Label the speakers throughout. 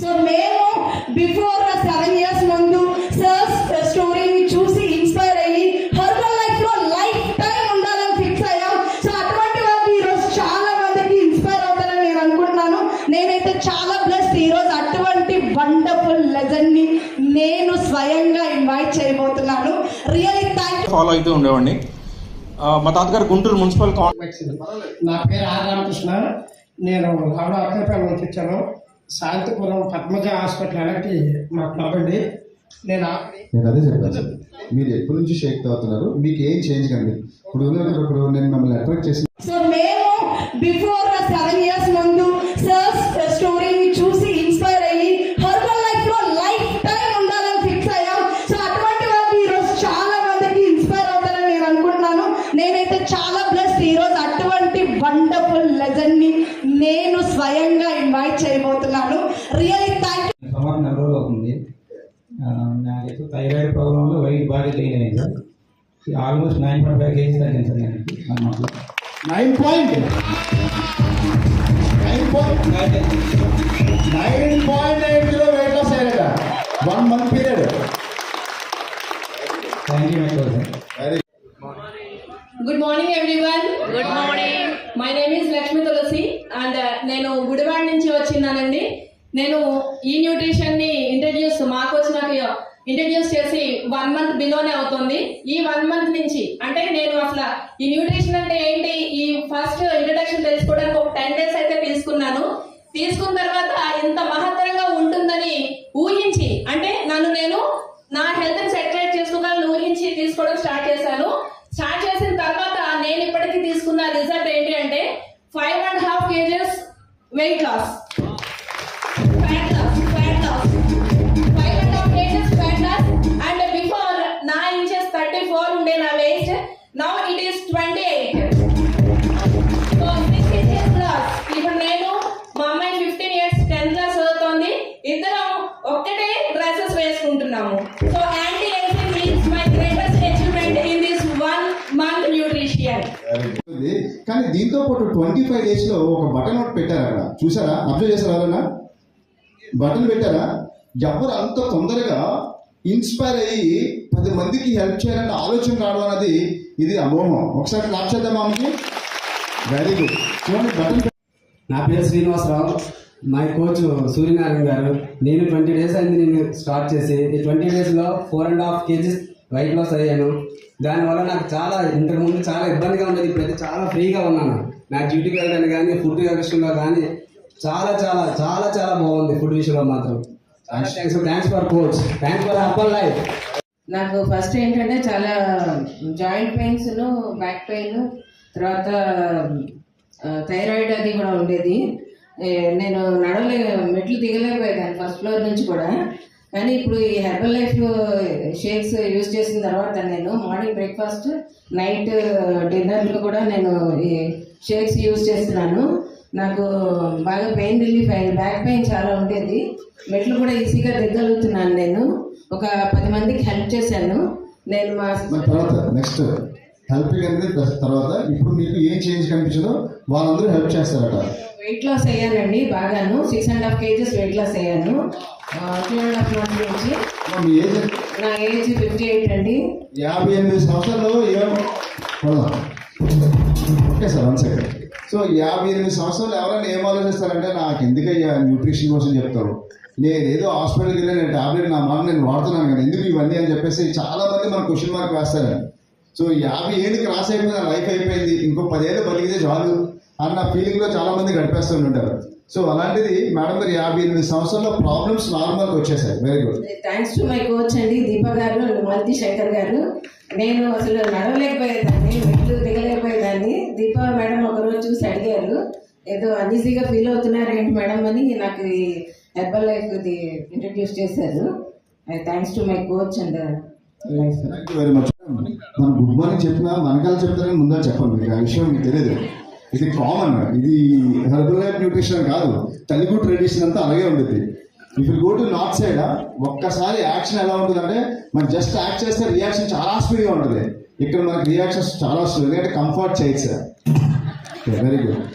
Speaker 1: So మేము before seven years ముందు sir's స్టోరీని చూసి ఇన్స్పైర్ అయ్యి హర్బల్ లైఫ్లో లైఫ్ టైం ఉండాలని ఫిక్స్ అయ్యాం. సో అటువంటి వాళ్ళకి ఈరోజు చాలా మందికి ఇన్స్పైర్ అవుతారని నేను అనుకుంటున్నాను. నేనైతే చాలా బ్లెస్డ్ ఈరోజు అటువంటి వండర్ఫుల్ లెజెండ్ని నేను స్వయంగా ఇన్వైట్ చేయబోతున్నాను. రియలీ థ్యాంక్
Speaker 2: ఫాలో అవుతూ ఉండేవాడిని. మా తాతగారు గుంటూరు మున్సిపల్ కౌన్
Speaker 3: నా పేరు ఆర్ రామకృష్ణ. నేను లవడ అక్కడిపై నుంచి వచ్చాను శాంతిపురం పద్మజ హాస్పిటల్ వెనక్కి మా క్లబ్ అండి నేను
Speaker 4: నేను అదే చెప్పాను. సార్ మీరు ఎప్పటి నుంచి షేక్ అవుతున్నారు? మీకు ఏం చేంజ్ కండి ఇప్పుడు ఇప్పుడు నేను మిమ్మల్ని అట్రాక్ట్ చేసి
Speaker 1: సో మేము before
Speaker 5: point nine
Speaker 4: point nine point eight kilo weight loss అయ్యారట one month period
Speaker 5: thank you sir
Speaker 6: good morning everyone good morning my name is Lakshmi Tulasi and నేను గుడివాడ నుంచి వచ్చినానండి నేను ఈ న్యూట్రిషన్ని ఇంట్రడ్యూస్ మాకు వచ్చినాక ఇంట్రడ్యూస్ చేసి one month బిలోనే అవుతుంది ఈ one month నుంచి అంటే నేను అసలు ఈ న్యూట్రిషన్ అంటే ఏంటి ఈ ఫస్ట్ ఇంట్రడక్షన్ తెలుసుకోవడానికి ఒక టెన్ డేస్ అయితే తీసుకున్నాను తీసుకున్న తర్వాత ఇంత మహత్తరంగా ఉంటుందని ఊహించి అంటే నన్ను నేను నా హెల్త్ని సెటరేట్ చేసుకోగలను ఊహించి తీసుకోవడం స్టార్ట్ చేశాను స్టార్ట్ చేసిన తర్వాత నేను ఇప్పటికీ తీసుకున్న రిజల్ట్ ఏంటి అంటే five and half kgs weight loss fat loss fat twenty
Speaker 4: five డేస్లో ఒక బటన్ ఒకటి పెట్టారు అక్కడ చూసారా? అబ్జర్వ్ చేశారా అలా బటన్ పెట్టారా? ఎవరు అంత తొందరగా ఇన్స్పైర్ అయ్యి పది మందికి హెల్ప్ చేయాలన్న ఆలోచన రావడం అనేది ఇది అమోహం ఒకసారి క్లాప్ చేద్దామా వెరీ గుడ్ చూడండి బటన్
Speaker 7: నా పేరు శ్రీనివాసరావు. మై కోచ్ సూర్యనారాయణ గారు. నేను ట్వంటీ డేస్ అయింది నేను స్టార్ట్ చేసి ఈ ట్వంటీ డేస్లో four and half kgs weight loss అయ్యాను. దానివల్ల నాకు చాలా ఇంతకుముందు చాలా ఇబ్బందిగా ఉండేది. ఇప్పుడైతే చాలా ఫ్రీగా ఉన్నాను. నా డ్యూటీకి వెళ్ళడానికి కానీ ఫుడ్ విషయంలో కానీ చాలా చాలా చాలా చాలా బాగుంది ఫుడ్ విషయంలో మాత్రం. Thanks thanks for coach thanks for Appal life
Speaker 8: నాకు ఫస్ట్ ఏంటంటే చాలా జాయింట్ పెయిన్స్ బ్యాక్ పెయిన్ తర్వాత థైరాయిడ్ అది కూడా ఉండేది. నేను నడవలే మెట్లు దిగలేకపోయాను ఫస్ట్ ఫ్లోర్ నుంచి కూడా. కానీ ఇప్పుడు ఈ హెర్బల్ లైఫ్ షేక్స్ యూజ్ చేసిన తర్వాత నేను మార్నింగ్ బ్రేక్ఫాస్ట్ నైట్ డిన్నర్లు కూడా నేను ఈ షేక్స్ యూజ్ చేస్తున్నాను. నాకు బాగా పెయిన్ రిలీఫ్ అయింది. బ్యాక్ పెయిన్ చాలా ఉండేది. మెట్లు కూడా ఈజీగా దిగలుగుతున్నాను నేను. ఒక పది మందికి హెల్ప్ చేశాను. నేను మా
Speaker 4: తర్వాత నెక్స్ట్. హెల్పింగ్ అనేది తర్వాత ఇప్పుడు మీకు ఏం చేంజ్ కనిపించదో వాళ్ళందరూ హెల్ప్ చేస్తారట.
Speaker 8: వెయిట్ లాస్ అయ్యానండి బాగాను. Six and half kgs weight loss అయ్యాను. టూ అండ్ హాఫ్ మంత్ నుంచి
Speaker 4: మరి మీ ఏజ్?
Speaker 8: నా ఏజ్ ఫిఫ్టీ ఎయిట్ అండి.
Speaker 4: యాభై ఎనిమిది సంవత్సరాలు. Okay sir one second so యాభై ఎనిమిది సంవత్సరాలు ఎవరైనా ఏం ఆలోచిస్తారంటే నాకు ఎందుకయ్యా న్యూట్రిషన్ కోసం చెప్తారు నేను ఏదో హాస్పిటల్కి వెళ్ళి నేను టాబ్లెట్ నా మాట నేను వాడుతున్నాను కానీ ఎందుకు ఇవన్నీ? అని చెప్పేసి చాలా మంది మన క్వశ్చన్ మార్క్ వేస్తారండి. సో యాభై ఏళ్ళకి రాసి అయిపోయింది లైఫ్ అయిపోయింది. ఇంకో పదేళ్ళు బతికితే చాలు అన్న ఫీలింగ్లో చాలా మంది గడిపేస్తూ ఉంటారు. సో అలాంటిది మేడం గారు యాభై ఎనిమిది సంవత్సరాల ప్రాబ్లమ్స్ నార్మల్గా వచ్చేసాయి. Very good
Speaker 8: thanks to my coach అండి దీప గారు మల్తి శంకర్ గారు. నేను అసలు నడవలేకపోయేదాన్ని మెట్లు దిగలేకపోయేదాన్ని. దీప మేడం ఒకరోజు చూసి అడిగారు ఏదో అన్ఈజీగా ఫీల్ అవుతున్నారు ఏంటి మేడం అని నాకు ఈ హెర్బల్ లైఫ్ ఇంట్రడ్యూస్ చేశారు. Thanks to my coach and
Speaker 4: thank you very much మనం గుడ్ మార్నింగ్ చెప్పినా మనకాల చెప్తారని ముందే చెప్పండి మీకు ఆ విషయం మీకు తెలియదు. ఇది కామన్ ఇది హెర్బల్ లైఫ్ న్యూట్రిషన్ కాదు. తెలుగు ట్రెడిషన్ అంతా అలాగే ఉంటుంది if go to north side ఒక్కసారి యాక్షన్ ఎలా ఉంటుందంటే మనం జస్ట్ యాక్ట్ చేస్తే రియాక్షన్ చాలా స్పీడ్గా ఉంటుంది. ఇక్కడ మనకి రియాక్షన్స్ చాలా స్లో ఎందుకంటే కంఫర్ట్ చేయొచ్చు sir very good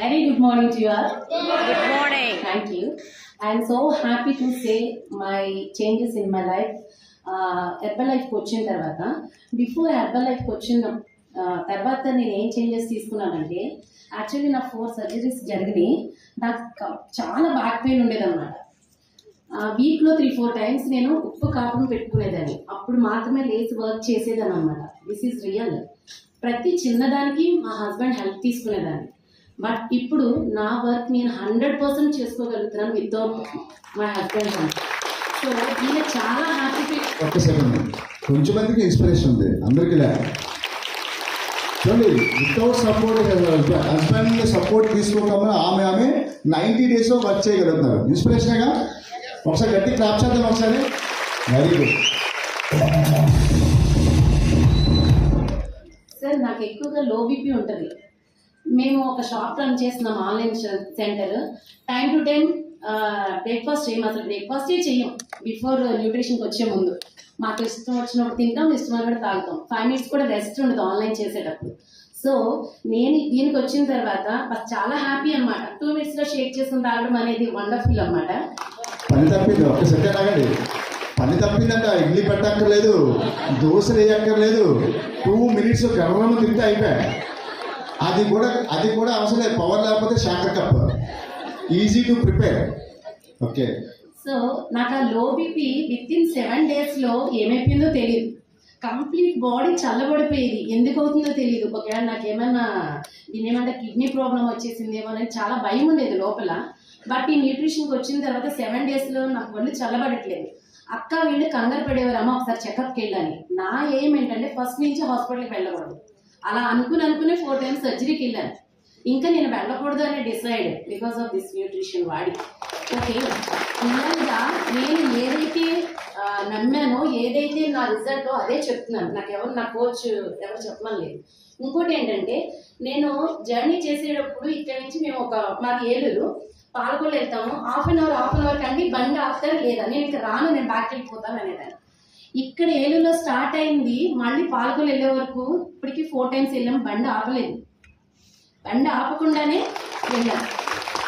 Speaker 6: Very good morning to you all. Good morning. Thank you.
Speaker 9: I'm so happy to say my changes in my life herbal లైఫ్కి వచ్చిన తర్వాత బిఫోర్ హెర్బల్ లైఫ్కి వచ్చిన తర్వాత నేను ఏం చేంజెస్ తీసుకున్నానంటే యాక్చువల్లీ నా ఫోర్ సర్జరీస్ జరిగినాయి. నాకు చాలా బ్యాక్ పెయిన్ ఉండేదన్నమాట. వీక్లో త్రీ ఫోర్ టైమ్స్ నేను ఉప్పు కాపును పెట్టుకునేదాన్ని. అప్పుడు మాత్రమే లేచి వర్క్ చేసేదాన్ని అనమాట దిస్ ఈజ్ రియల్ ప్రతి చిన్నదానికి మా హస్బెండ్ హెల్ప్ తీసుకునేదాన్ని. బట్ ఇప్పుడు నా వర్క్ నేను hundred percent చేసుకోగలుగుతున్నాను without my husband help so ఈయన చాలా హ్యాపీ
Speaker 4: ఒక్క సెకండ్ కొంచెం మందికి ఇన్స్పిరేషన్ ఉంది. అందరికీ లే. చూడండి వితౌట్ సపోర్ట్ హస్బెండ్ సపోర్ట్ తీసుకోకుండా ఆమె ఆమె నైంటీ డేస్లో వర్క్ చేయగలుగుతున్నారు. ఇన్స్పిరేషన్గా ఒకసారి గట్టి క్లాప్ చేద్దాం ఒకసారి. వెరీ గుడ్
Speaker 9: సార్ నాకు ఎక్కువగా లో బీపీ ఉంటుంది. మేము ఒక షాప్ రన్ చేస్తున్నాం online centre. Time to time breakfast చేయం అసలు బ్రేక్ఫాస్టే చేయం బిఫోర్ న్యూట్రిషన్కి వచ్చే ముందు. మాకు ఇష్టం వచ్చినప్పుడు తింటాం ఇష్టం కూడా తాగుతాం. ఫైవ్ మినిట్స్ కూడా రెస్ట్ ఉండదు ఆన్లైన్ చేసేటప్పుడు. సో నేను దీనికి వచ్చిన తర్వాత చాలా హ్యాపీ అన్నమాట. టూ మినిట్స్లో షేక్ చేసుకుని తాగడం అనేది వండర్ఫుల్ అన్నమాట.
Speaker 4: పని తప్పింది ఒక్క సెకండ్ ఆగండి. పని తప్పిందంట ఇడ్లీ పెట్టక్కర్లేదు దోశలు వేయక్కర్లేదు. టూ మినిట్స్ గర్వం తింటే అయిపోయా. అది కూడా అది కూడా అవసరం లేదు పవర్ లేకపోతే shaker cup easy to prepare okay
Speaker 9: so నాకు ఆ low BP with in seven డేస్లో ఏమైపోయిందో తెలియదు కంప్లీట్ బాడీ చల్లబడిపోయేది. ఎందుకు అవుతుందో తెలియదు ఒకవేళ నాకు ఏమన్నా దీని ఏమంటే కిడ్నీ ప్రాబ్లం వచ్చేసిందేమో అని చాలా భయం ఉండేది లోపల. బట్ ఈ న్యూట్రిషన్కి వచ్చిన తర్వాత సెవెన్ డేస్లో నాకు ఒళ్ళు చల్లబడట్లేదు. అక్క వీళ్ళు కంగారు పడేవారు అమ్మ ఒకసారి చెకప్కి వెళ్ళాలి. నా ఏం ఏంటంటే ఫస్ట్ నుంచి హాస్పిటల్కి వెళ్ళకూడదు. అలా అనుకుని అనుకునే ఫోర్ టైమ్స్ సర్జరీకి వెళ్ళాను. ఇంకా నేను వెళ్ళకూడదు అని decide because of this nutrition వాడి. ఓకే. ఇలాగా నేను ఏదైతే నమ్మానో ఏదైతే నా రిజల్ట్ అదే చెప్తున్నాను. నాకు ఎవరు నా కోచ్ ఎవరు చెప్పడం లేదు. ఇంకోటి ఏంటంటే నేను జర్నీ చేసేటప్పుడు ఇక్కడ నుంచి మేము ఒక మాకు ఏలూరు పాలకొల్లు వెళ్తాము. Half an hour half an hour కంటే బండి ఆఫ్టర్ లేదా? నేను ఇక్కడ రాను నేను బ్యాక్ వెళ్ళిపోతాను అనేదాన్ని. ఇక్కడ ఏలూరులో స్టార్ట్ అయింది మళ్ళీ పాలకొల్లు వెళ్ళే వరకు ఇప్పటికి ఫోర్ టైమ్స్ వెళ్ళాము బండి ఆపలేదు. బండి ఆపకుండానే వెళ్ళాను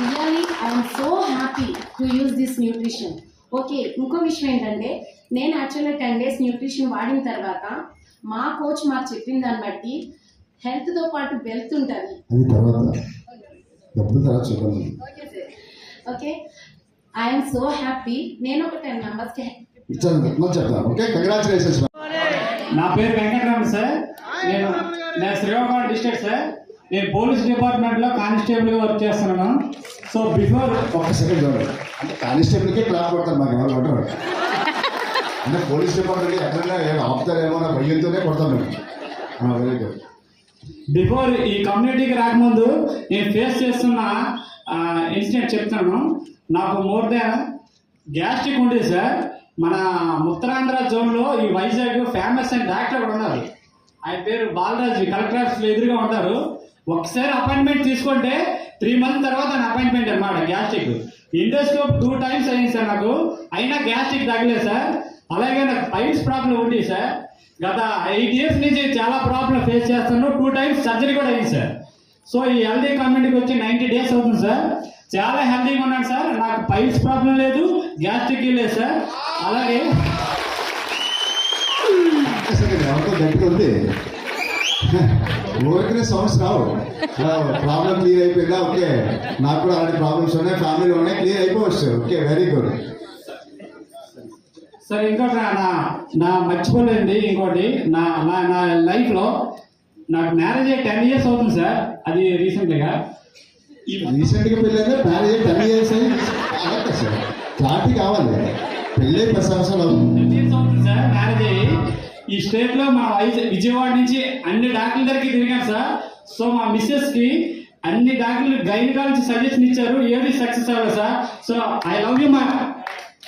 Speaker 9: really I'm so happy to use this nutrition okay ఇంకో విషయం ఏంటంటే నేను యాక్చువల్గా టెన్ డేస్ న్యూట్రిషన్ వాడిన తర్వాత మా కోచ్ మాకు చెప్పిన దాన్ని బట్టి హెల్త్తో పాటు వెల్త్ ఉంటుంది. Okay sir okay I'm so happy నేను ఒక టెన్ మెంబర్స్కి
Speaker 5: నా పేరు వెంకటరామన్ సార్ నేను నేను శ్రీకాకుళం డిస్ట్రిక్ట్ సార్ నేను పోలీస్ డిపార్ట్మెంట్లో కానిస్టేబుల్గా వర్క్ చేస్తున్నాను. సో బిఫోర్
Speaker 4: ఒక్క సెకండ్ చూడండి. అంటే కానిస్టేబుల్కే క్లాప్ కొడతారు మాకు ఎవరు కొట్టరు అంటే పోలీస్ డిపార్ట్మెంట్ ఎక్కడైనా ఏం ఆపుతారేమో నా భయంతోనే కొడతాం మేము. Very good.
Speaker 5: బిఫోర్ ఈ కమ్యూనిటీకి రాకముందు నేను ఫేస్ చేస్తున్న ఇన్సిడెంట్ చెప్తాను. నాకు మోర్ దాన్ గ్యాస్ట్రిక్ ఉండేది సార్. మన ఉత్తరాంధ్ర జోన్లో ఈ వైజాగ్ ఫేమస్ అయిన డాక్టర్ ఒకడు ఉన్నారు ఆయన పేరు బాలరాజు. కలెక్టర్ ఎదురుగా ఉంటారు. ఒకసారి అపాయింట్మెంట్ తీసుకుంటే త్రీ మంత్ తర్వాత నా అపాయింట్మెంట్ అన్నమాట గ్యాస్ట్రిక్. ఇండోస్కోప్ టూ టైమ్స్ అయింది సార్ నాకు. అయినా గ్యాస్ట్రిక్ తగ్గలేదు సార్. అలాగే నాకు పైప్స్ ప్రాబ్లం ఉంది సార్. గత ఎయిట్ ఇయర్స్ నుంచి చాలా ప్రాబ్లం ఫేస్ చేస్తాను టూ టైమ్స్ సర్జరీ కూడా అయింది సార్. సో ఈ హెల్దీ కమ్యూనిటీకి వచ్చి నైంటీ డేస్ అవుతుంది సార్. చాలా హెల్దీగా ఉన్నాను సార్. నాకు పైల్స్ ప్రాబ్లం లేదు గ్యాస్ట్రిక్ లేదు సార్. అలాగే
Speaker 4: గట్టిగా ఉంది? ఊరికనే సౌండ్స్ రావు. ప్రాబ్లం క్లియర్ అయిపోయిందా? ఓకే. నాకు కూడా అలాంటి ప్రాబ్లమ్స్ ఉన్నాయి. ఫ్యామిలీలో ఉన్నాయి. క్లియర్ అయిపోవచ్చు. ఓకే వెరీ గుడ్
Speaker 5: సార్ ఇంకోటి నా- నా మర్చిపోలేండి ఇంకోటి. నా నా నా లైఫ్లో నాకు మ్యారేజ్ అయ్యి టెన్ ఇయర్స్ అవుతుంది సార్. అది రీసెంట్గా ఈ
Speaker 4: రీసెంట్గా పెళ్ళైతే మ్యారేజ్ టెన్ ఇయర్స్ అయ్యి? అలాగే సార్. క్లారిటీ కావాలి. పెళ్ళి పది సంవత్సరాలు అవుతుంది
Speaker 5: టెన్ ఇయర్స్ అవుతుంది సార్ మ్యారేజ్ అయ్యి. ఈ స్టేట్లో మా విజయవాడ నుంచి అన్ని డాక్టర్ల దగ్గరికి తిరిగాం సార్. సో మా మిస్సెస్కి అన్ని డాక్టర్లు గైనకాలజీ సజెషన్ ఇచ్చారు. ఏది సక్సెస్ అవ్వలేదు sir. So I love you మా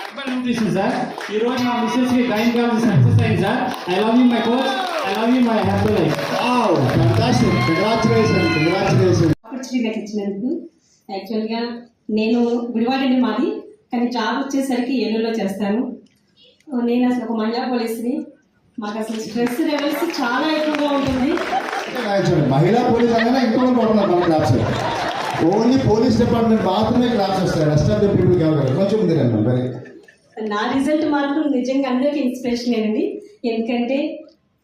Speaker 5: హర్బల్ న్యూట్రిషన్ సార్. ఈ రోజు మా మిస్సెస్కి గైనకాలజీ సక్సెస్ అయింది sir. I love you my coach. I love you my herbal life.
Speaker 10: Opportunity నాకు ఇచ్చినందుకు. యాక్చువల్గా నేను గుడివాడండి మాది. కానీ జాబ్ వచ్చేసరికి ఏలూరులో చేస్తాను. నేను అసలు ఒక మహిళా పోలీస్ని. మాకు అసలు స్ట్రెస్ లెవెల్స్ చాలా ఎక్కువగా ఉంటుంది.
Speaker 4: మహిళా పోలీస్ అనగానే ఇంకో కొడుతున్నారు మన క్లాప్స్ ఓన్లీ పోలీస్ డిపార్ట్మెంట్ మాత్రమే క్లాస్ వస్తాయి. రెస్ట్ ఆఫ్ ద పీపుల్ కావాలి కొంచెం ఉంది మరి.
Speaker 10: నా రిజల్ట్ మాత్రం నిజంగా అందరికీ ఇన్స్పిరేషన్ అండి. ఎందుకంటే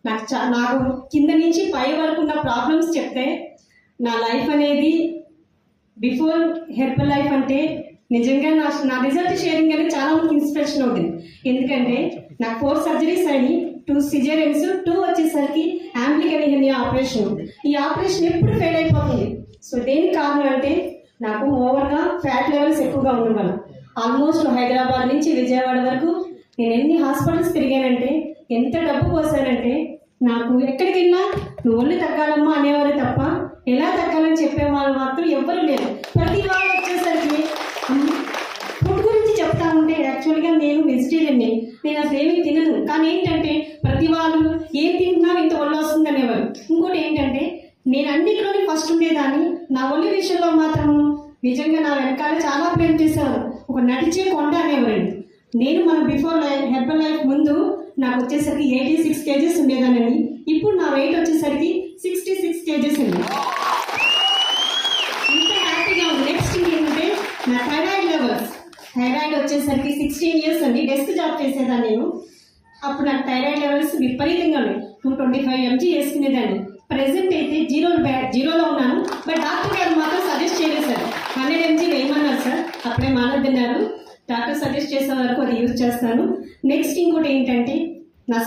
Speaker 10: నాకు నాకు కింద నుంచి పై వరకు ఉన్న ప్రాబ్లమ్స్ చెప్తే నా లైఫ్ అనేది బిఫోర్ హెర్బల్ లైఫ్ అంటే నిజంగా నా నా రిజల్ట్ షేరింగ్ అనేది చాలా మందికి ఇన్స్పిరేషన్ అవుతుంది. ఎందుకంటే నాకు ఫోర్ సర్జరీస్ అయినాయి. టూ సిజేరియన్స్ టూ వచ్చేసరికి యాంప్లికనీ హెర్నియా ఆపరేషన్ ఈ ఆపరేషన్ ఎప్పుడు ఫెయిల్ అయిపోతుంది? సో దేనికి కారణం అంటే నాకు ఓవర్గా ఫ్యాట్ లెవెల్స్ ఎక్కువగా ఉండడం వల్ల ఆల్మోస్ట్ హైదరాబాద్ నుంచి విజయవాడ వరకు నేను ఎన్ని హాస్పిటల్స్ తిరిగానంటే ఎంత డబ్బు పోసానంటే నాకు ఎక్కడికి వెళ్ళినా నువ్వు ఒళ్ళు తగ్గాలమ్మా అనేవారు తప్ప ఎలా తగ్గాలని చెప్పేవాళ్ళు మాత్రం ఎవ్వరు లేరు. ప్రతి వాళ్ళు వచ్చేసరికి యాక్చువల్గా నేను వెజిటేరియన్ని. నేను అసలు ఏమీ తినను. కానీ ఏంటంటే ప్రతి వాళ్ళు ఏం తింటున్నా ఇంత ఒళ్ళు వస్తుంది అనేవారు. ఇంకోటి ఏంటంటే నేను అన్నిట్లోనే ఫస్ట్ ఉండేదాన్ని నా ఒళ్ళు విషయంలో మాత్రం నిజంగా నా వెనకాల చాలా ప్రేమ చేసేవారు. ఒక నడిచే కొండ అనేవారండి నేను మన బిఫోర్ లైఫ్ హెర్బల్ లైఫ్ ముందు నాకు వచ్చేసరికి ఎయిటీ సిక్స్ కేజెస్ ఉండేదానండి ఇప్పుడు నా వెయిట్ వచ్చేసరికి సిక్స్టీ సిక్స్ కేజెస్ ఉంది ఇంత హ్యాపీగా ఉంది నెక్స్ట్ ఏంటంటే నా థైరాయిడ్ లెవెల్స్ థైరాయిడ్ వచ్చేసరికి సిక్స్టీన్ ఇయర్స్ అండి. డెస్క్ జాబ్ చేసేదాన్ని నేను. అప్పుడు నాకు థైరాయిడ్ లెవెల్స్ విపరీతంగా ఉన్నాయి. టూ ట్వంటీ ఫైవ్ ఎంజీ వేసుకునేదాన్ని. ప్రెసెంట్ అయితే జీరో జీరోలో ఉన్నాను. బట్ డాక్టర్ గారు మాత్రం సజెస్ట్ చేయలేదు సార్. హండ్రెడ్ ఎంజీ వేయమన్నారు సార్. అప్పుడే మానద్దన్నారు డాక్టర్ సజెస్ట్ చేసే వరకు అది యూజ్ చేస్తాను. నెక్స్ట్ ఇంకోటి ఏంటంటే నా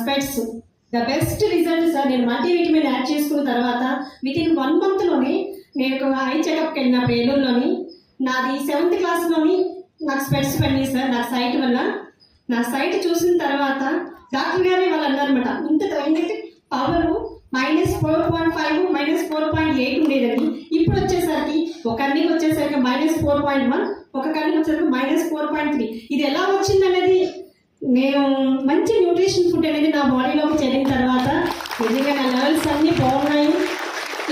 Speaker 10: ద బెస్ట్ రిజల్ట్ సార్ నేను మల్టీవిటమిన్ యాడ్ చేసుకున్న తర్వాత విత్ ఇన్ వన్ మంత్లోనే నేను ఒక ఐ చెకప్కి వెళ్ళిన ఏలూరులోని నాది సెవెంత్ క్లాస్లోని నాకు స్పెట్స్ పడినాయి సార్ నా సైట్ వల్ల. నా సైట్ చూసిన తర్వాత డాక్టర్ గారే వాళ్ళు అన్నారన్నమాట. ఇంత ఏంటంటే power minus four point five minus four point eight ఉండేదని ఇప్పుడు వచ్చేసరికి ఒక కన్నికి వచ్చేసరికి మైనస్ ఫోర్ పాయింట్ వన్ ఒక కన్నికి వచ్చేసరికి మైనస్ ఫోర్ పాయింట్ త్రీ ఇది ఎలా వచ్చింది అనేది నేను మంచి న్యూట్రిషన్ ఫుడ్ అనేది నా బాడీలోకి చేరిన తర్వాత నిజంగా నా లెవెల్స్ అన్నీ బాగున్నాయి.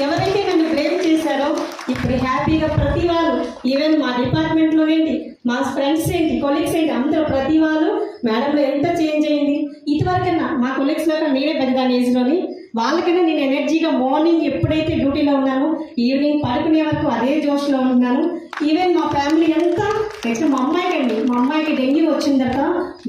Speaker 10: ఎవరైతే నన్ను బ్లేమ్ చేశారో ఇప్పుడు హ్యాపీగా ప్రతి వాళ్ళు ఈవెన్ మా డిపార్ట్మెంట్లో ఏంటి మా ఫ్రెండ్స్ ఏంటి కొలీగ్స్ ఏంటి అందరూ ప్రతి వాళ్ళు మేడంలో ఎంత చేంజ్ అయింది? ఇదివరకన్నా మా కొలీగ్స్లో నేనే పెద్ద ఏజ్లోని వాళ్ళకైనా నేను ఎనర్జీగా మార్నింగ్ ఎప్పుడైతే డ్యూటీలో ఉన్నానో ఈవినింగ్ పడుకునే వరకు అదే జోష్లో ఉన్నాను. ఈవెన్ మా ఫ్యామిలీ అంతా నెక్స్ట్ మా అమ్మాయికి అండి మా అమ్మాయికి డెంగ్యూ వచ్చిందట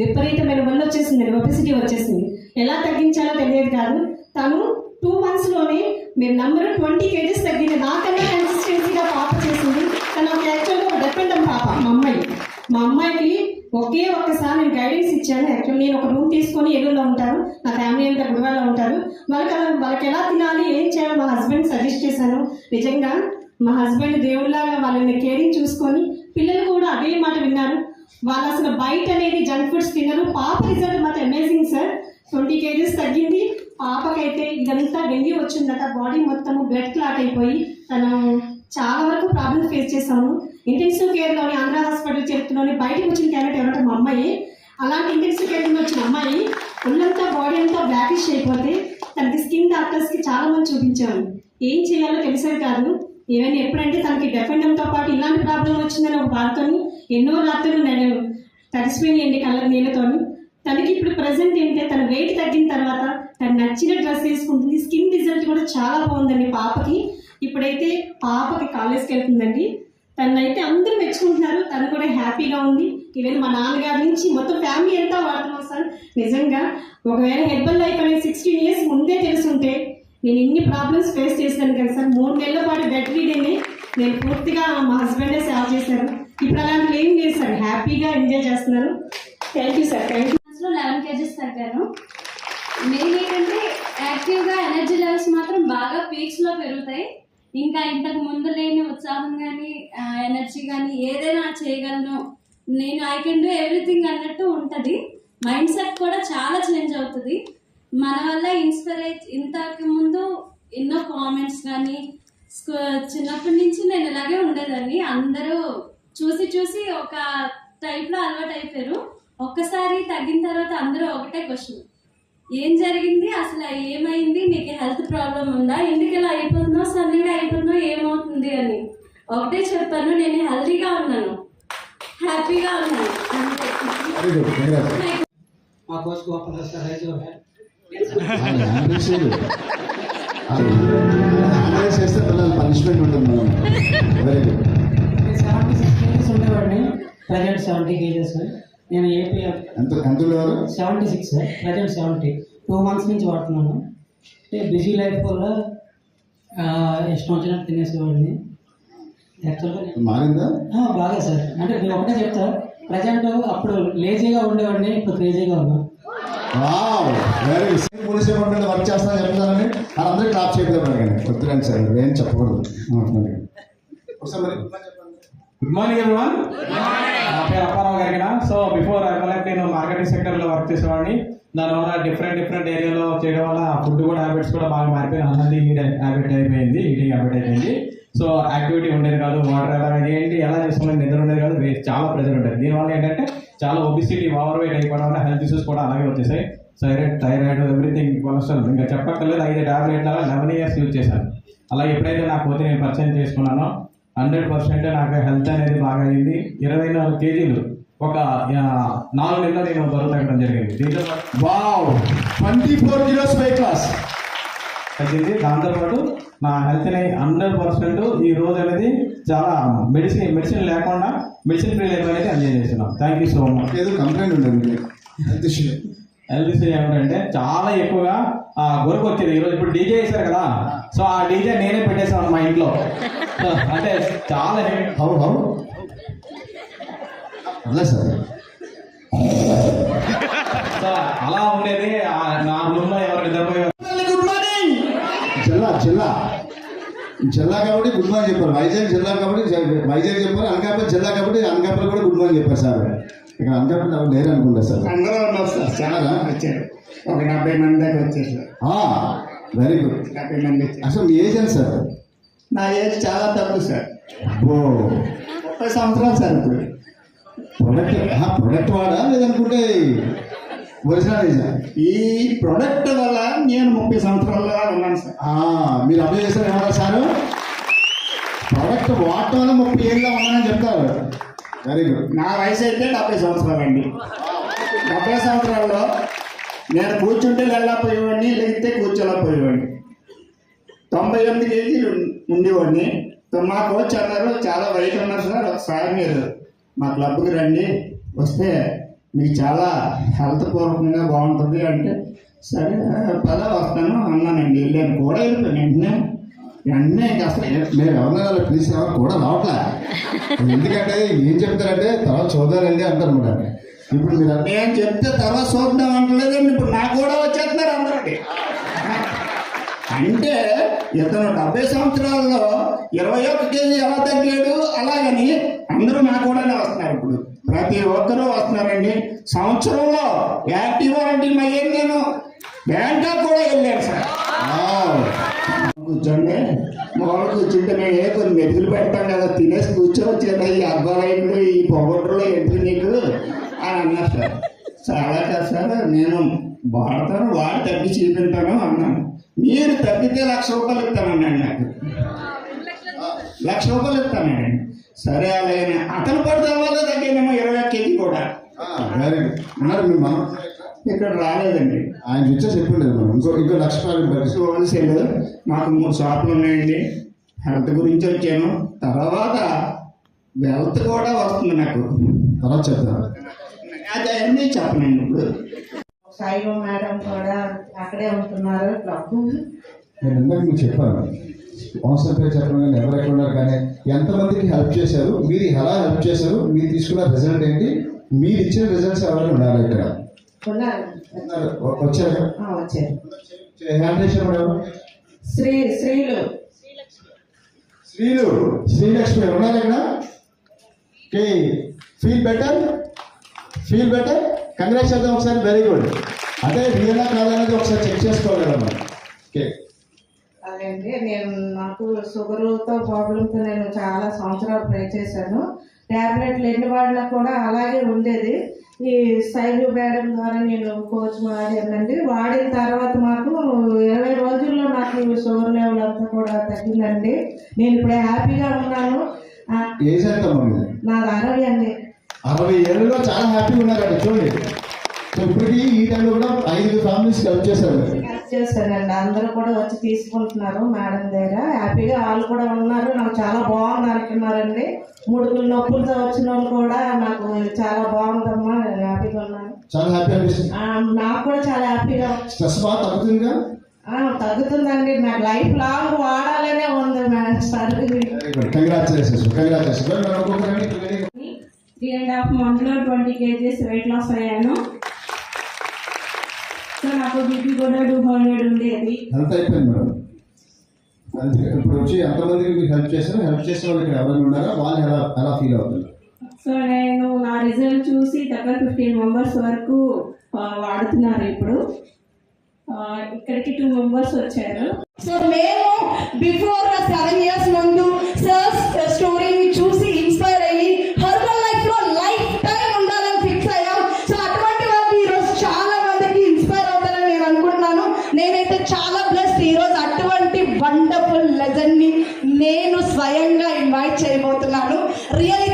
Speaker 10: విపరీతమైన వల్ల వచ్చేసింది ఒబెసిటీ వచ్చేసింది. ఎలా తగ్గించాలో తెలియదు కాదు తను టూ మంత్స్లోనే మేము నంబర్ ట్వంటీ కేజెస్ తగ్గింది నాకన్నా కన్సిస్టెన్సీగా పాప చేసింది. కానీ ఒక యాక్చువల్గా ఒక డిపెండెంట్ పాప మా అమ్మాయి. మా అమ్మాయికి ఒకే ఒక్కసారి నేను గైడెన్స్ ఇచ్చాను. యాక్చువల్ నేను ఒక రూమ్ తీసుకొని ఎల్లులో ఉంటాను. నా ఫ్యామిలీ అంతా గుడివాడలో ఉంటారు. వాళ్ళకి అలా- వాళ్ళకి ఎలా తినాలి ఏం చేయాలో మా హస్బెండ్ సజెస్ట్ చేశాను. నిజంగా మా హస్బెండ్ దేవుళ్ళలాగా వాళ్ళని కేరింగ్ చూసుకొని పిల్లలు కూడా అదే మాట విన్నారు. వాళ్ళు అసలు బయట అనేది జంక్ ఫుడ్స్ తినరు. పాప రిజల్ట్ మాత్రం అమేజింగ్ సార్ ట్వంటీ కేజెస్ తగ్గింది. పాపకైతే ఇదంతా డెంగ్యూ వచ్చిందట. బాడీ మొత్తము బ్లడ్ క్లాట్ అయిపోయి తను చాలా వరకు ప్రాబ్లమ్ ఫేస్ చేసాము ఇంటెన్సివ్ కేర్లోని ఆంధ్ర హాస్పిటల్ చెప్తున్నాను బయటకు వచ్చిన క్యారెట్ ఎవరంటే మా అమ్మాయి. అలాంటి ఇంటెన్సివ్ కేర్ నుంచి వచ్చిన అమ్మాయి ఒళ్ళంతా బాడీ అంతా బ్లాకిష్ అయిపోతే తనకి స్కిన్ డాక్టర్స్కి చాలా మంది చూపించాను ఏం చేయాలో తెలిసేది కాదు. ఈవెన్ ఎప్పుడంటే తనకి డెఫెండంతో పాటు ఇలాంటి ప్రాబ్లం వచ్చిందని ఒక బాధతోని ఎన్నో రాత్రులు నేను తడిసిపోయినాయండి కలర్ నీళ్ళతోని. తనకి ఇప్పుడు ప్రజెంట్ ఏంటంటే తన వెయిట్ తగ్గిన తర్వాత తను నచ్చిన డ్రెస్ వేసుకుంటుంది. స్కిన్ రిజల్ట్ కూడా చాలా బాగుందండి పాపకి. ఇప్పుడైతే పాపకి కాలేజ్కి వెళ్తుందండి. తనైతే అందరూ మెచ్చుకుంటున్నారు. తను కూడా హ్యాపీగా ఉంది. ఈవెన్ మా నాన్నగారి నుంచి మొత్తం ఫ్యామిలీ అంతా వాడుతున్నాం సార్. నిజంగా ఒకవేళ హెర్బల్ లైఫ్ అనేది సిక్స్టీన్ ఇయర్స్ ముందే తెలుసుంటే నేను ఇన్ని ప్రాబ్లమ్స్ ఫేస్ చేశాను కదా సార్. మూడు నెలల పాటు బెడ్ రీడేనే నేను పూర్తిగా మా హస్బెండే సేవ చేశాను ఇప్పుడు అలాంటి ఏం లేదు సార్. హ్యాపీగా ఎంజాయ్ చేస్తున్నారు. Thank you sir. Thank you.
Speaker 11: Eleven kgs తగ్గాను. Main ఏంటంటే యాక్టివ్గా ఎనర్జీ లెవెల్స్ మాత్రం బాగా పీక్స్లో పెరుగుతాయి. ఇంకా ఇంతకు ముందు లేని ఉత్సాహం కానీ ఎనర్జీ కానీ ఏదైనా చేయగలను. నేను ఐ కెన్ డూ ఎవ్రీథింగ్ అన్నట్టు ఉంటుంది. మైండ్ సెట్ కూడా చాలా చేంజ్ అవుతుంది. మన వల్ల ఇన్స్పైర్ ఇంతకు ముందు ఎన్నో కామెంట్స్ కానీ చిన్నప్పటి నుంచి నేను ఇలాగే ఉండేదాన్ని. అందరూ చూసి చూసి ఒక టైప్లో అలవాటు అయిపోయారు. ఒక్కసారి తగ్గిన తర్వాత అందరూ ఒకటే క్వశ్చన్. ఏం జరిగింది అసలు ఏమైంది నీకు హెల్త్ ప్రాబ్లం ఉందా ఎందుకు ఇలా అయిపోతుందో సడన్గా అయిపోతుందో ఏమవుతుంది అని ఒకటే చెప్పాను నేను హెల్తీగా ఉన్నాను హ్యాపీగా ఉన్నాను
Speaker 3: మా కోచ్ గోపాల్ సార్
Speaker 4: చేస్తే పిల్లలు పనిష్మెంట్ ఉంటుంది మనం very good
Speaker 12: seventy six kgs ఉండేవాడిని ప్రజెంట్ సెవెంటీ కేజెస్ నేను ఏపీ
Speaker 4: ఎంత ఎంత
Speaker 12: seventy six present seventy two months నుంచి వాడుతున్నాను. అంటే బిజీ లైఫ్ వల్ల ఇష్టం వచ్చినట్టు తినేసేవాడిని. యాక్చువల్గా
Speaker 4: మారిందా?
Speaker 12: బాగా సార్ అంటే నేను ఒకటే చెప్తా. ప్రజెంట్ అప్పుడు లేజీగా ఉండేవాడిని ఇప్పుడు క్రేజీగా ఉన్నా.
Speaker 4: Very good police department work చేస్తా చెప్తానని వాళ్ళందరికీ క్లాప్ చేయలేదు అడగండి వద్దురండి సార్ ఏం చెప్పకూడదు. ఒకసారి
Speaker 2: గుడ్ మార్నింగ్ ఎవరివన్ నా పేరు అప్పారావు గారికి సో బిఫోర్ ఐ నేను మార్కెటింగ్ సెక్టర్లో వర్క్ చేసేవాడిని. దానివల్ల డిఫరెంట్ డిఫరెంట్ ఏరియాలో చేయడం వల్ల ఫుడ్ కూడా హ్యాబిట్స్ కూడా బాగా మారిపోయింది అన్నది హ్యాబిట్ అయిపోయింది ఈటింగ్ హ్యాబిట్ అయిపోయింది. సో యాక్టివిటీ ఉండేది కాదు వాటర్ ఎలా ఏంటి ఎలా చేసుకునేది నిద్ర ఉండేది కాదు చాలా ప్రెజర్ ఉండేది. దీనివల్ల ఏంటంటే చాలా ఒబిసిటీ ఓవర్ వెయిట్ అయిపోవడం వల్ల హెల్త్ ఇష్యూస్ కూడా అలాగే వచ్చేసాయి. థైరాయిడ్ థైరాయిడ్ ఎవ్రీథింగ్ కొలెస్ట్రాల్ ఇంకా చెప్పక్కర్లేదు ఐదు టాబ్లెట్ల లెవెన్ ఇయర్స్ యూజ్ చేశాను. అలా ఎప్పుడైతే నాకు పోతే నేను పరిచయం చేసుకున్నానో హండ్రెడ్ పర్సెంట్ నాకు హెల్త్ అనేది బాగా అయింది ఇరవై నాలుగు కేజీలు ఒక నాలుగు నెలలు నేను బరువు తగ్గడం జరిగింది. దీంతో
Speaker 4: wow! Twenty four kilos weight loss
Speaker 2: తగ్గింది. దాంతోపాటు నా హెల్త్ని హండ్రెడ్ పర్సెంట్ ఈ రోజు అనేది చాలా మెడిసిన్ మెడిసిన్ లేకుండా మెడిసిన్ ఫ్రీ లైఫ్ అనేది ఎంజాయ్ చేస్తున్నాం. Thank you so much.
Speaker 4: ఏదో కంప్లైంట్ ఉండదు హెల్త్ ఇష్యూ.
Speaker 2: హెల్త్ ఇష్యూ ఏమిటంటే చాలా ఎక్కువగా గొరకు వచ్చేది. ఈరోజు ఇప్పుడు డీజే వేశారు కదా. సో ఆ డీజే నేనే పెట్టేసాను మా ఇంట్లో. అంటే చాలా
Speaker 4: హౌ హౌ అలా సార్.
Speaker 2: సో అలా ఉండేది ఆ, నా లో ఎవరు నిద్రపోయారు
Speaker 4: గుడ్ మార్నింగ్! జిల్లా జిల్లా. జిల్లా కాబట్టి గుడ్ మార్నింగ్ చెప్పారు. వైజాగ్ జిల్లా కాబట్టి వైజాగ్ చెప్పారు. అనకాపల్లి జిల్లా కాబట్టి అనకాపల్లి కూడా గుడ్ మార్నింగ్ చెప్పారు సార్. ఇక్కడ అనకాపల్లి ఎవరు లేరు అనుకుంటా సార్.
Speaker 3: అందరూ ఉన్నారు సార్. చాలా వచ్చారు. ఒక డెబ్బై మంది దాకా వచ్చారు సార్.
Speaker 4: వెరీ గుడ్ అసలు మీ ఏజ్ ఎంత సార్?
Speaker 3: నా ఏజ్ చాలా తక్కువ సార్.
Speaker 4: ఓ
Speaker 3: ముప్పై సంవత్సరాలు సార్ ఇప్పుడు.
Speaker 4: ప్రొడక్ట్ ప్రొడక్ట్ వాడా లేదనుకుంటే? ఒరిజినల్ ఏజా
Speaker 3: ఈ ప్రొడక్ట్ వల్ల నేను ముప్పై సంవత్సరాలుగా ఉన్నాను సార్.
Speaker 4: మీరు అప్లై చేస్తారు ఏమన్నా సార్? ప్రోడక్ట్ వాడటం వల్ల ముప్పై ఏళ్ళ ఉన్నానని చెప్తారు. వెరీ గుడ్
Speaker 3: నా వయసు అయితే డెబ్బై సంవత్సరాలండి. డెబ్బై సంవత్సరాల్లో నేను కూర్చుంటే వెళ్ళకపోయేవాడిని లేకపోతే కూర్చోలేకపోయేవాడిని. తొంభై ఎనిమిది కేజీలు ఉండేవాడిని. మా కోచ్ అన్నారు చాలా వెయిట్ ఉన్నారు సార్ ఒకసారి మీరు మా క్లబ్కి రండి. వస్తే మీకు చాలా హెల్త్ పూర్వకంగా బాగుంటుంది అంటే సరే పద వస్తాను అన్నానండి. వెళ్ళాను కూడా వెళ్ళిపోయాను. వెంటనే వెంటనే అసలు
Speaker 4: మీరు ఎవరినైనా వాళ్ళు పిలిచిన కూడా రావట్లే? ఎందుకంటే ఏం చెప్తారంటే తర్వాత చూద్దారండి అంటారు అనమాట ఇప్పుడు మీరు
Speaker 3: నేను చెప్తే తర్వాత చూద్దాం అంటలేదండి ఇప్పుడు నాకు కూడా వచ్చేస్తున్నారు అందరికి అంటే ఇతను డెబ్బై సంవత్సరాల్లో ఇరవై ఒక్క కేజీ ఎలా తగ్గాడు? అలాగని అందరూ నా కూడానే వస్తున్నారు ఇప్పుడు. ప్రతి ఒక్కరూ వస్తున్నారండి. సంవత్సరంలో యాక్టివ్ అంటే అయ్యాను నేను? బ్యాంకాక్ కూడా వెళ్ళాను సార్. కూర్చోండి. మామూలు కూర్చుంటే మేము ఏ కొన్ని మెతుకులు పెడతాం కదా తినేసి కూర్చోవచ్చేదా ఈ అబ్బాయిలు ఈ పొగడ్రలు ఎందుకు నీకు. అని అన్నారు సార్ చాలా కాదు సార్ నేను వాడతాను వాడి తగ్గి చూపింటాను అన్నాను మీరు తగ్గితే లక్ష రూపాయలు ఇస్తానన్నాడు నాకు. లక్ష రూపాయలు ఇస్తానండి సరే అలాగే అతను పడితే వల్ల తగ్గానేమో ఇరవై కేజీ కూడా.
Speaker 4: ఉన్నారు మీ మనం
Speaker 3: ఇక్కడ రాలేదండి.
Speaker 4: ఆయన చూసే చెప్పిండదు మనం ఇంకో ఇంకో లక్ష రూపాయలు
Speaker 3: మాకు మూడు షాపులు ఉన్నాయండి. హెల్త్ గురించి వచ్చాను. తర్వాత వెల్త్ కూడా వస్తుంది నాకు.
Speaker 4: తర్వాత చెప్తాను.
Speaker 3: అది అన్నీ చెప్పనండి. ఇప్పుడు
Speaker 8: సాయిబా మేడం కూడా అక్కడే ఉంటున్నారు క్లబ్.
Speaker 4: నేను ఇందాక మీకు చెప్పాను. స్పాన్సర్ పేరు చెప్పడం కానీ ఎవరు ఎక్కడ ఉన్నారు కానీ ఎంతమందికి హెల్ప్ చేశారు మీరు ఎలా హెల్ప్ చేశారు మీరు తీసుకున్న రిజల్ట్ ఏంటి మీరు ఇచ్చిన రిజల్ట్స్ ఎవరైనా ఉండాలి ఇక్కడ?
Speaker 8: ఉన్నారు.
Speaker 4: వ- వచ్చారు? Hand ration madam?
Speaker 8: Sri శ్రీలు.
Speaker 4: శ్రీలు. Srilakshmi ఉన్నారు ఇక్కడ? Feel better? Feel better congrats చేద్దాం ఒకసారి. వెరీ గుడ్ అంటే రియలా కాదనేది ఒకసారి చెక్ మనం. ఓకే
Speaker 8: అదండి నేను నాకు షుగర్తో ప్రాబ్లంతో నేను చాలా సంవత్సరాలు ట్రై చేశాను. ట్యాబ్లెట్లు ఎన్ని వాడినా కూడా అలాగే ఉండేది. ఈ సైలు మేడం ద్వారా నేను కోచ్ వాడానండి వాడిన తర్వాత మాకు ఇరవై రోజుల్లో నాకు షుగర్ లెవెల్ అంతా కూడా తగ్గిందండి. నేను ఇప్పుడు హ్యాపీగా ఉన్నాను. నాది అరవై అండి.
Speaker 4: అరవై ఏళ్ళలో చాలా హ్యాపీగా ఉన్నారండి చూడండి. సో ఇప్పటికీ ఈ టైంలో కూడా ఐదు ఫ్యామిలీస్ హెల్ప్ చేశారు.
Speaker 13: హెల్ప్ చేశారండి. అందరూ కూడా వచ్చి తీసుకుంటున్నారు మేడం దగ్గర. హ్యాపీగా వాళ్ళు కూడా ఉన్నారు. నాకు చాలా బాగుంది అంటున్నారండి. ముడుకులు నొప్పులతో వచ్చిన వాళ్ళు కూడా నాకు చాలా బాగుందమ్మా నేను హ్యాపీగా ఉన్నాను.
Speaker 4: చాలా హ్యాపీ అనిపిస్తుంది.
Speaker 13: నాకు కూడా చాలా హ్యాపీగా
Speaker 4: స్ట్రెస్ బాగా తగ్గుతుందిగా?
Speaker 13: తగ్గుతుందండి. నాకు లైఫ్ లాంగ్ వాడాలనే ఉంది madam
Speaker 4: congratulations congratulations
Speaker 14: three and half మంత్లో ట్వంటీ కేజీస్ వెయిట్ లాస్ అయ్యాను. సో నాకు బీపీ కూడా టూ హండ్రెడ్ ఉండేది.
Speaker 4: అంత అయిపోయింది మేడం. ఇప్పుడు వచ్చి ఎంతమందికి హెల్ప్ చేశారు? హెల్ప్ చేసిన వాళ్ళు ఇక్కడ ఎవరైనా ఉన్నారా? వాళ్ళు ఎలా ఎలా ఫీల్ అవుతారు?
Speaker 14: సో నేను నా రిజల్ట్ చూసి దగ్గర ఫిఫ్టీన్ మెంబర్స్ వరకు వాడుతున్నారు ఇప్పుడు. ఇక్కడికి టూ మెంబర్స్ వచ్చారు.
Speaker 1: సో మేము బిఫోర్ సెవెన్ ఇయర్స్ ముందు నేను స్వయంగా ఇన్వైట్ చేయబోతున్నాను. రియల్